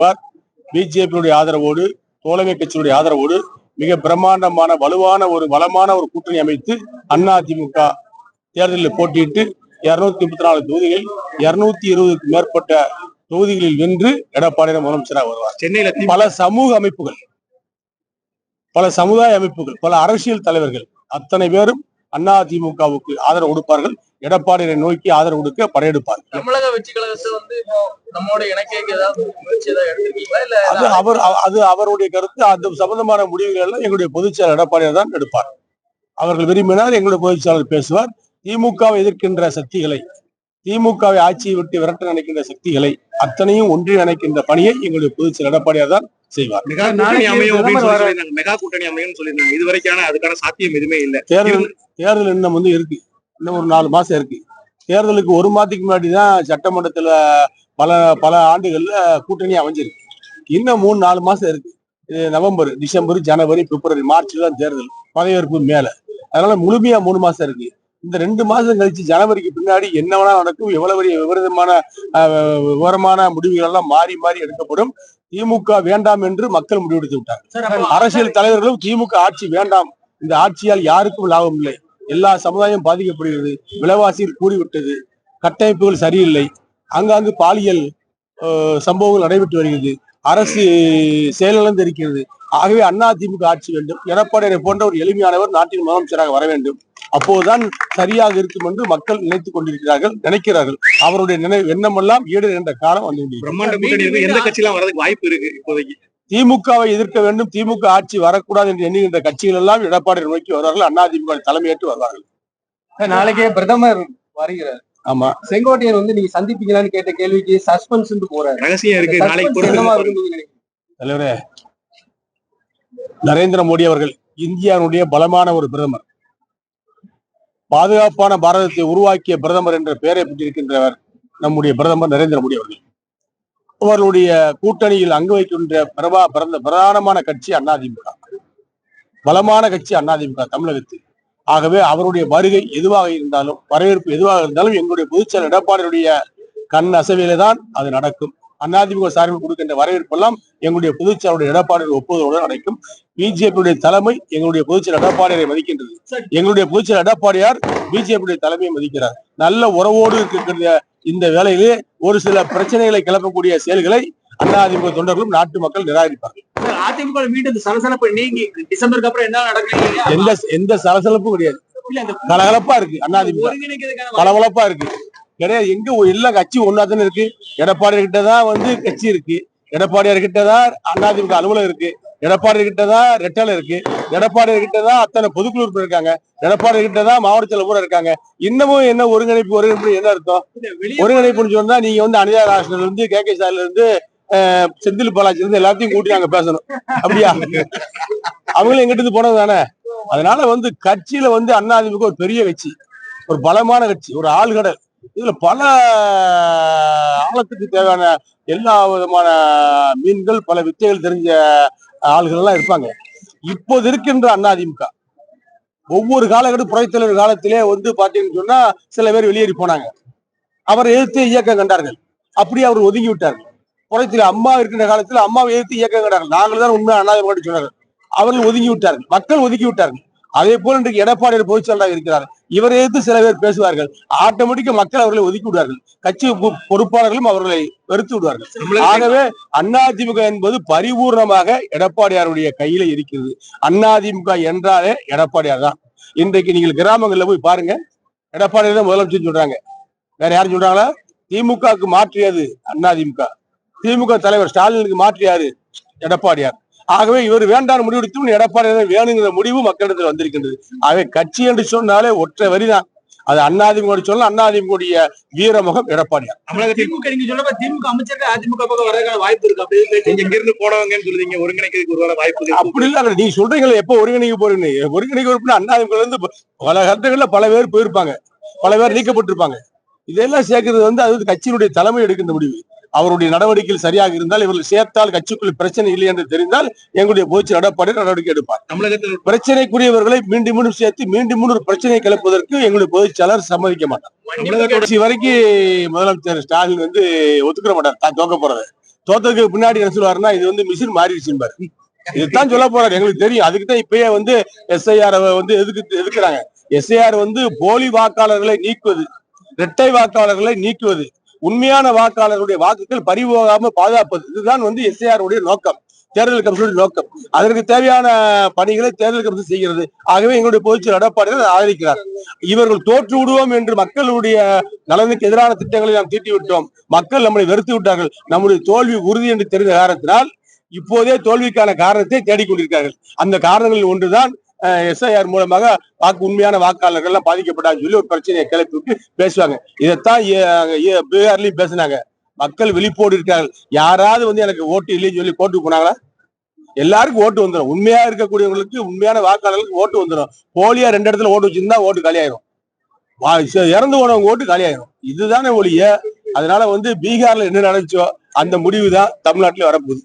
பிஜேபியுடைய ஆதரவோடு தோழமை கட்சியுடைய ஆதரவோடு மிக பிரம்மாண்டமான வலுவான ஒரு பலமான ஒரு கூட்டணி அமைத்து அதிமுக தேர்தலில் போட்டியிட்டு இருநூத்தி முப்பத்தி நாலு தொகுதிகளில் இருநூத்தி இருபதுக்கு மேற்பட்ட தொகுதிகளில் வென்று எடப்பாடி முதலமைச்சராக வருவார். சென்னையில பல சமூக அமைப்புகள் பல சமுதாய அமைப்புகள் பல அரசியல் தலைவர்கள் அத்தனை பேரும் அதிமுகவுக்கு ஆதரவு கொடுப்பார்கள். எடப்பாடியை நோக்கி ஆதரவு கொடுக்க படையெடுப்பார்கள் தமிழக வெற்றி கழகத்தை வந்து நம்மோட அது அவர் அவ- அது அவருடைய கருத்து அந்த சம்பந்தமான முடிவுகள் எல்லாம் எங்களுடைய பொதுச் செயலர் எடப்பாடியார் தான் எடுப்பார். அவர்கள் விரும்பினால் எங்களுடைய பொதுச் செயலர் பேசுவார். திமுகவை எதிர்க்கின்ற சக்திகளை திமுகவை ஆட்சியை விட்டு விரட்ட நினைக்கின்ற சக்திகளை அத்தனையும் ஒன்றி நினைக்கின்ற பணியை எங்களுடைய பொதுச் செயலர் எடப்பாடியார் தான் செய்வார். மெகா கூட்டணி அமையும் சொல்லியிருந்தாங்க. மெகா கூட்டணி அமையும் சொல்லியிருந்தாங்க. இது வரைக்கான அதுக்கான சாத்தியம் எதுவுமே இல்ல. தேர்தல் தேர்தல் இன்னும் வந்து இருக்கு. இன்னும் ஒரு நாலு மாசம் இருக்கு. தேர்தலுக்கு ஒரு மாதத்துக்கு முன்னாடி தான் சட்டமன்றத்துல பல பல ஆண்டுகள்ல கூட்டணி அமைஞ்சிருக்கு. இன்னும் மூணு நாலு மாசம் இருக்கு. நவம்பர் டிசம்பர் ஜனவரி பிப்ரவரி மார்ச் தான் தேர்தல். பதவியேற்பு மேல. அதனால முழுமையா மூணு மாசம் இருக்கு. இந்த ரெண்டு மாசம் கழிச்சு ஜனவரிக்கு பின்னாடி என்ன வேணா நடக்கும் எவ்வளவு பெரிய விபரீதமான விவரமான முடிவுகள் எல்லாம் மாறி மாறி எடுக்கப்படும். திமுக வேண்டாம் என்று மக்கள் முடிவெடுத்து விட்டார் அரசியல் தலைவர்களும் திமுக ஆட்சி வேண்டாம். இந்த ஆட்சியால் யாருக்கும் லாபம் இல்லை. எல்லா சமுதாயம் பாதிக்கப்படுகிறது. விலைவாசியில் கூடிவிட்டது. கட்டமைப்புகள் சரியில்லை. அங்காங்கு பாலியல் சம்பவங்கள் நடைபெற்று வருகிறது. அரசு செயலிழந்து இருக்கிறது. ஆகவே அண்ணா திமுக ஆட்சி வேண்டும். எடப்பாடி போன்ற ஒரு எளிமையானவர் நாட்டின் முதலமைச்சராக வர வேண்டும். அப்போதுதான் சரியாக இருக்கும் என்று மக்கள் நினைத்துக் கொண்டிருக்கிறார்கள் நினைக்கிறார்கள். அவருடைய நினைவு எண்ணமெல்லாம் ஈடு என்ற காலம் வந்து கொண்டிருக்கிறது. பிரம்மாண்ட எந்த கட்சியெல்லாம் வரதுக்கு வாய்ப்பு இருக்கு இப்போதைக்கு? திமுகவை எதிர்க்க வேண்டும். திமுக ஆட்சி வரக்கூடாது என்று எண்ணுகின்ற கட்சிகள் எல்லாம் எடப்பாடி நோக்கி வருவார்கள். அண்ணா திமுக தலைமையேற்று வருவார்கள். நாளைக்கே பிரதமர் வருகிறார். ஆமா. செங்கோட்டையன் வந்து நீங்க சந்திப்பீங்களான்னு கேட்ட கேள்விக்கு சஸ்பென்ஸ் போறாரு. ரகசியம் இருக்கு. நாளைக்கு? தலைவரே நரேந்திர மோடி அவர்கள் இந்தியாவுடைய பலமான ஒரு பிரதமர். பாதுகாப்பான பாரதத்தை உருவாக்கிய பிரதமர் என்ற பெயரை பெற்றிருக்கின்றவர் நம்முடைய பிரதமர் நரேந்திர மோடி அவர்கள். அவர்களுடைய கூட்டணியில் அங்கு வைக்கின்ற பிரபா பிறந்த பிரதானமான கட்சி அதிமுக பலமான கட்சி அதிமுக தமிழகத்தில். ஆகவே அவருடைய வருகை எதுவாக இருந்தாலும் வரவேற்பு எதுவாக இருந்தாலும் எங்களுடைய பொதுச்செயலர் எடப்பாடியுடைய கண் அசைவிலே தான் அது நடக்கும். அதிமுக சார்பில் கொடுக்கின்ற வரவேற்பெல்லாம் எங்களுடைய பொதுச்செயலுடைய எடப்பாடி ஒப்புதலோடு நடக்கும். பிஜேபியுடைய தலைமை எங்களுடைய பொதுச்செயலர் எடப்பாடியாரை மதிக்கின்றது. எங்களுடைய பொதுச்செயலர் எடப்பாடியார் பிஜேபியுடைய தலைமையை மதிக்கிறார். நல்ல உறவோடு இருக்கின்ற இந்த வேளையிலே ஒரு சில பிரச்சனைகளை கிளப்பக்கூடிய செயல்களை அதிமுக தொண்டர்களும் நாட்டு மக்கள் நிராகரிப்பார்கள். அதிமுக மீண்டும் சலசலப்பு நீங்கி டிசம்பருக்கு அப்புறம் என்ன நடக்குது எந்த எந்த சலசலப்பும் கிடையாது. கலகலப்பா இருக்கு அதிமுக பளபளப்பா இருக்கு. கிடையாது. எங்க எல்லா கட்சி ஒன்னா தானே இருக்கு. எடப்பாடி கிட்ட தான் வந்து கட்சி இருக்கு. எடப்பாடியார் கிட்ட தான் அதிமுக அலுவலகம் இருக்கு. எடப்பாடி கிட்ட தான் ரெட்டலை இருக்கு. எடப்பாடி கிட்ட தான் அத்தனை பொதுக்குழு உறுப்பினர் இருக்காங்க. எடப்பாடி கிட்ட தான் மாவட்ட செயலர் பூரா இருக்காங்க. இன்னமும் என்ன ஒருங்கிணைப்பு ஒருங்கிணைப்பு என்ன அர்த்தம்? ஒருங்கிணைப்புன்னு சொன்னா நீங்க வந்து அனிதா ராஷ்டிரல இருந்து கே கே ஸ்டாலின்ல இருந்து செந்தில் பாலாஜி இருந்து எல்லாத்தையும் கூட்டி நாங்க பேசணும். அப்படியா? அவங்களும் எங்கிட்ட இருந்து போனது தானே? அதனால வந்து கட்சியில வந்து அதிமுக ஒரு பெரிய கட்சி ஒரு பலமான கட்சி ஒரு ஆள்கடல் இதுல பல ஆழத்துக்கு தேவையான எல்லா விதமான மீன்கள் பல வித்தைகள் தெரிஞ்ச ஆள்கள் எல்லாம் இருப்பாங்க. இப்போது இருக்கின்ற அதிமுக ஒவ்வொரு காலகட்டம் புரட்சித்தலைவர் காலத்திலே வந்து பாத்தீங்கன்னு சொன்னா சில பேர் வெளியேறி போனாங்க. அவரை எதிர்த்து இயக்கம் கண்டார்கள். அப்படியே அவர் ஒதுங்கி விட்டார்கள். புரட்சியில் அம்மா இருக்கின்ற காலத்தில் அம்மாவை எதிர்த்து இயக்கம் கண்டார்கள். நாங்கள் தான் உண்மை அண்ணாதிமுக சொன்னார்கள். அவர்கள் ஒதுங்கி விட்டார்கள். மக்கள் ஒதுக்கி விட்டார்கள். அதே போல இன்றைக்கு எடப்பாடியார் பொதுச்செயலாளராக இருக்கிறார். இவரை எதிர்த்து சில பேர் பேசுவார்கள். ஆட்டோமேட்டிக்கா மக்கள் அவர்களை ஒதுக்கி விடுவார்கள். கட்சி பொறுப்பாளர்களும் அவர்களை வெறுத்து விடுவார்கள். ஆகவே அதிமுக என்பது பரிபூர்ணமாக எடப்பாடியாருடைய கையில இருக்கிறது. அதிமுக என்றாலே எடப்பாடியார் தான். இன்றைக்கு நீங்கள் கிராமங்கள்ல போய் பாருங்க. எடப்பாடியார் தான் முதலமைச்சர் சொல்றாங்க. வேற யாரும் சொல்றாங்களா? திமுகவுக்கு மாற்றியது அதிமுக திமுக. தலைவர் ஸ்டாலினுக்கு மாற்றியாரு எடப்பாடியார். ஆகவே இவர் வேண்டாம் முடிவெடுத்தும் எடப்பாடியார் தான் வேணுங்கிற முடிவு மக்களிடத்தில் வந்திருக்கின்றது. ஆகவே கட்சி என்று சொன்னாலே ஒற்றை வரிதான். அது அதிமுக சொல்ல அதிமுக வீரமுகம் எடப்பாடியார் தமிழகத்தில் திமுக நீங்க சொல்ல திமுக அமைச்சர்கள் அதிமுக பக்கம் வரதுக்கான வாய்ப்பு இருக்கு. அப்படி இங்க இருந்து போனவங்கன்னு சொல்லுவீங்க ஒருங்கிணைக்கிறதுக்கு ஒரு வாய்ப்பு இருக்கு. அப்படி இல்ல நீங்க சொல்றீங்களே எப்ப ஒருங்கிணைக்க போறீங்க ஒருங்கிணைக்க போறீங்கன்னா அண்ணாதிமுக இருந்து பல கட்டங்கள்ல பல பேர் போயிருப்பாங்க. பல பேர் நீக்கப்பட்டிருப்பாங்க. இதெல்லாம் சேர்க்கிறது வந்து அது வந்து கட்சியினுடைய தலைமை எடுக்கின்ற முடிவு. அவருடைய நடவடிக்கைகள் சரியாக இருந்தால் இவர்கள் சேர்த்தால் கட்சிக்குள் பிரச்சனை இல்லை என்று தெரிந்தால் எங்களுடைய பொதுச்சு எடப்பாடி நடவடிக்கை எடுப்பார். தமிழகத்தில் பிரச்சனைக்குரியவர்களை மீண்டும் மீண்டும் சேர்த்து மீண்டும் மீண்டும் ஒரு பிரச்சனையை கிளப்புவதற்கு எங்களுடைய பொதுச் செயலாளர் சம்மதிக்க மாட்டார். தமிழகத்தோட கடைசி வரைக்கும் முதலமைச்சர் ஸ்டாலின் வந்து ஒத்துக்கிற மாட்டார். தான் தோக்க போறது. தோத்ததுக்கு பின்னாடி என்ன சொல்லுவாருன்னா இது வந்து மிஷின் மாறிடுச்சுன்னு இதுதான் சொல்ல போறாரு. எங்களுக்கு தெரியும். அதுக்கு தான் இப்பயே வந்து எஸ்ஐஆர் வந்து எதுக்கு எதுக்குறாங்க? எஸ்ஐஆர் வந்து போலி வாக்காளர்களை நீக்குவது இரட்டை வாக்காளர்களை நீக்குவது உண்மையான வாக்காளர்களுடைய வாக்குகள் பறிபோகாம பாதுகாப்பது. இதுதான் வந்து எஸ்ஏஆர் உடைய நோக்கம். தேர்தல் கமிஷனுடைய நோக்கம். அதற்கு தேவையான பணிகளை தேர்தல் கமிஷன் செய்கிறது. ஆகவே எங்களுடைய பொதுச்செயலர் எடப்பாடி ஆதரிக்கிறார். இவர்கள் தோற்று விடுவோம் என்று மக்களுடைய நலனுக்கு எதிரான திட்டங்களை நாம் தீட்டி விட்டோம் மக்கள் நம்மளை வெறுத்து விட்டார்கள். நம்முடைய தோல்வி உறுதி என்று தெரிந்த காரணத்தினால் இப்போதே தோல்விக்கான காரணத்தை தேடிக்கொண்டிருக்கிறார்கள். அந்த காரணங்களில் ஒன்றுதான் எஸ்ஐஆர் மூலமாக வாக்கு உண்மையான வாக்காளர்கள் எல்லாம் பாதிக்கப்பட்டாங்க சொல்லி ஒரு பிரச்சனையை கிளப்பி விட்டு பேசுவாங்க. இதைத்தான் பீகார்லயும் பேசினாங்க. மக்கள் விழிப்போடு இருக்கார்கள் யாராவது வந்து எனக்கு ஓட்டு இல்லைன்னு சொல்லி கோர்ட்டுக்கு போனாங்களா? எல்லாருக்கும் ஓட்டு வந்துடும் உண்மையா இருக்கக்கூடியவங்களுக்கு உண்மையான வாக்காளர்களுக்கு ஓட்டு வந்துடும் போலியா ரெண்டு இடத்துல ஓட்டு வச்சிருந்தா ஓட்டு காலியாயிரும். இறந்து போனவங்க ஓட்டு காலியாயிரும். இதுதானே ஒழிய அதனால வந்து பீகார்ல என்ன நடந்துச்சோ அந்த முடிவு தான் தமிழ்நாட்டில் வரப்போகுது.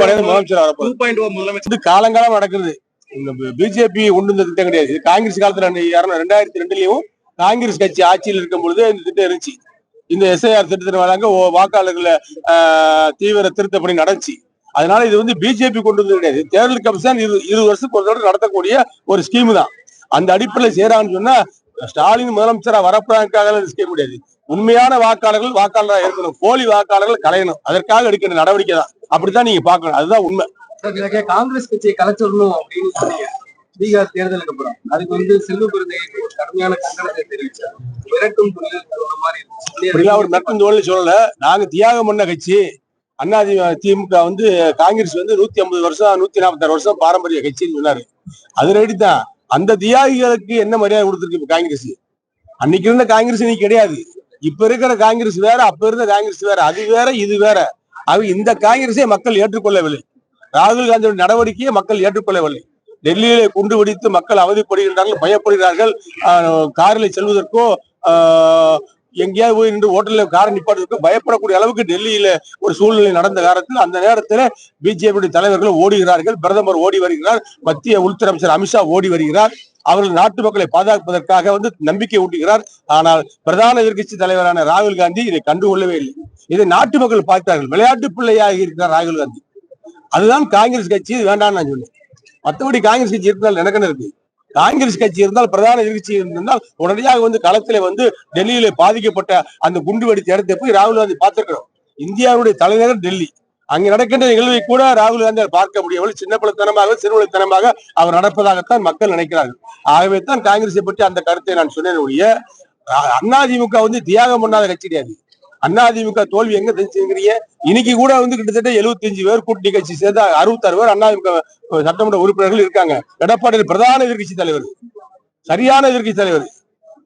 முதலமைச்சர் வரப்போகுது காலங்காலம் நடக்குது. இந்த பிஜேபி கொண்டு இந்த திட்டம் கிடையாது. இது காங்கிரஸ் காலத்துல ரெண்டாயிரத்தி ரெண்டுலயும் காங்கிரஸ் கட்சி ஆட்சியில் இருக்கும் பொழுது இந்த திட்டம் இருந்துச்சு. இந்த எஸ்ஐஆர் திட்டத்தின் வழங்க வாக்காளர்களை ஆஹ், தீவிர திருத்த பணி நடந்துச்சு. அதனால இது வந்து பிஜேபி கொண்டு வந்தது கிடையாது. தேர்தல் கமிஷன் இரு இரு வருஷத்துக்கு ஒரு தடவை நடத்தக்கூடிய ஒரு ஸ்கீம் தான். அந்த அடிப்படையில் செய்யறான்னு சொன்னா ஸ்டாலின் முதலமைச்சரா வரப்போறதுக்காக ஸ்கீம் கிடையாது. உண்மையான வாக்காளர்கள் வாக்காளராக இருக்கணும். போலி வாக்காளர்கள் கலையணும் அதற்காக எடுக்கிற நடவடிக்கை தான். அப்படித்தான் நீங்க பாக்கணும் அதுதான் உண்மை. இதுக்கு காங்கிரஸ் கட்சியை கலைச்சிடணும் அப்படின்னு சொன்னீங்க. பீகார் தேர்தலுக்கு அப்புறம். அதுக்கு வந்து செல்வ பிறந்தை கடுமையான கண்டனத்தை தெரிவிச்சார். மிரட்டும் மாதிரி அவர் மிரட்டும் நட்டம் தோல்வி சொல்லல. நாங்க தியாகம் பண்ண கட்சி. அண்ணா திமுக வந்து காங்கிரஸ் வந்து நூத்தி ஐம்பது வருஷம் நூத்தி நாற்பத்தாறு வருஷம் பாரம்பரிய கட்சின்னு சொன்னாரு. அது ரெடி தான். அந்த தியாகிகளுக்கு என்ன மரியாதை கொடுத்துருக்கு காங்கிரஸ்? அன்னைக்கு இருந்த காங்கிரஸ் இன்னைக்கு கிடையாது. இப்ப இருக்கிற காங்கிரஸ் வேற அப்ப இருந்த காங்கிரஸ் வேற அது வேற இது வேற. அது இந்த காங்கிரஸை மக்கள் ஏற்றுக்கொள்ளவில்லை. ராகுல் காந்தியோட நடவடிக்கையை மக்கள் ஏற்றுக்கொள்ளவில்லை. டெல்லியிலே குண்டு வெடித்து மக்கள் அவதிப்படுகின்றார்கள் பயப்படுகிறார்கள். காரில் செல்வதற்கோ ஆஹ் எங்கேயாவது போய் நின்று ஹோட்டல்ல காரை நிப்பாட்டுவதற்கு பயப்படக்கூடிய அளவுக்கு டெல்லியில ஒரு சூழ்நிலை நடந்த காலத்தில் அந்த நேரத்தில் பிஜேபி தலைவர்கள் ஓடுகிறார்கள். பிரதமர் ஓடி வருகிறார். மத்திய உள்துறை அமைச்சர் அமித்ஷா ஓடி வருகிறார். அவர்கள் நாட்டு மக்களை பாதுகாப்பதற்காக வந்து நம்பிக்கை ஊட்டுகிறார். ஆனால் பிரதான எதிர்க்கட்சி தலைவரான ராகுல் காந்தி இதை கண்டுகொள்ளவே இல்லை. இதை நாட்டு மக்கள் பார்த்தார்கள். விளையாட்டு பிள்ளையாக இருக்கிறார் ராகுல் காந்தி. அதுதான் காங்கிரஸ் கட்சி வேண்டாம் வேண்டாம்னு நான் சொன்னேன். மற்றபடி காங்கிரஸ் கட்சி இருந்தால் எனக்கு இருக்கு. காங்கிரஸ் கட்சி இருந்தால் பிரதான எதிர்கட்சி இருந்தால் உடனடியாக வந்து களத்துல வந்து டெல்லியில பாதிக்கப்பட்ட அந்த குண்டு வெடித்த இடத்தை போய் ராகுல் காந்தி பார்த்திருக்கிறோம் இந்தியாவுடைய தலைநகர் டெல்லி. அங்கு நடக்கின்ற நிகழ்வை கூட ராகுல் காந்தி பார்க்க முடியவில்லை. சின்ன பிள்ளைத்தனமாக சிறுவழித்தனமாக அவர் நடப்பதாகத்தான் மக்கள் நினைக்கிறார்கள். ஆகவே தான் காங்கிரஸை பற்றி அந்த கருத்தை நான் சொன்னேன் ஒழிய அதிமுக வந்து தியாகம் பண்ணாத கட்சி கிடையாது. அதிமுக தோல்வி எங்க தெரிஞ்சுக்கிறீங்க? இன்னைக்கு கூட வந்து கிட்டத்தட்ட 75 பேர் கூட்டணி கட்சி சேர்ந்த அறுபத்தாறு பேர் அதிமுக சட்டமன்ற உறுப்பினர்கள் இருக்காங்க. எடப்பாடி பிரதான எதிர்கட்சி தலைவர். சரியான எதிர்கட்சி தலைவர்.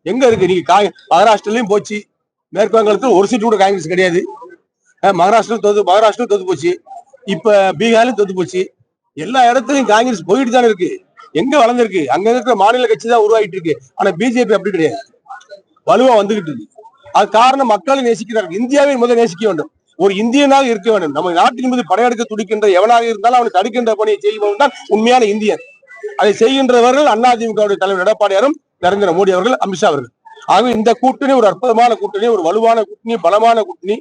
எங்க இருக்கு? நீங்க கா- மகாராஷ்டிரலயும் போச்சு. மேற்கு வங்கத்தில் ஒரு சீட்டு கூட காங்கிரஸ் கிடையாது. மகாராஷ்டிரம் மகாராஷ்டிரா தோத்து மகாராஷ்டிரம் தோத்து போச்சு. இப்ப பீகார்லயும் தோத்து போச்சு. எல்லா இடத்துலயும் காங்கிரஸ் போயிட்டு தானே இருக்கு. எங்க வளர்ந்துருக்கு? அங்க இருக்கிற மாநில கட்சி தான் உருவாகிட்டு இருக்கு. ஆனா பிஜேபி அப்படி கிடையாது. வலுவா வந்துகிட்டு இருக்கு. அது காரணம் மக்களை நேசிக்கிறார்கள் இந்தியாவை முதல் நேசிக்க வேண்டும். ஒரு இந்தியனாக இருக்க வேண்டும். நம்ம நாட்டின் மீது படையெடுக்க துடிக்கின்ற எவனாக இருந்தாலும் அவனுக்கு தடுக்கின்ற பணியை செய்பவன் தான் உண்மையான இந்தியன். அதை செய்கின்றவர்கள் அதிமுகவுடைய தலைவர் எடப்பாடியாரும் நரேந்திர மோடி அவர்கள் அமித்ஷா அவர்கள். ஆகவே இந்த கூட்டணி ஒரு அற்புதமான கூட்டணி ஒரு வலுவான கூட்டணி பலமான கூட்டணி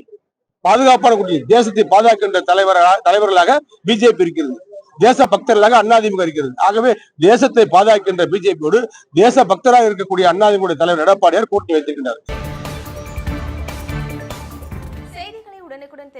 பாதுகாப்பான கூட்டணி. தேசத்தை பாதுகாக்கின்ற தலைவராக தலைவர்களாக பிஜேபி இருக்கிறது. தேச பக்தர்களாக அதிமுக இருக்கிறது. ஆகவே தேசத்தை பாதுகாக்கின்ற பிஜேபியோடு தேச பக்தராக இருக்கக்கூடிய அதிமுக தலைவர் எடப்பாடியார் கூட்டணி வைத்திருக்கிறார்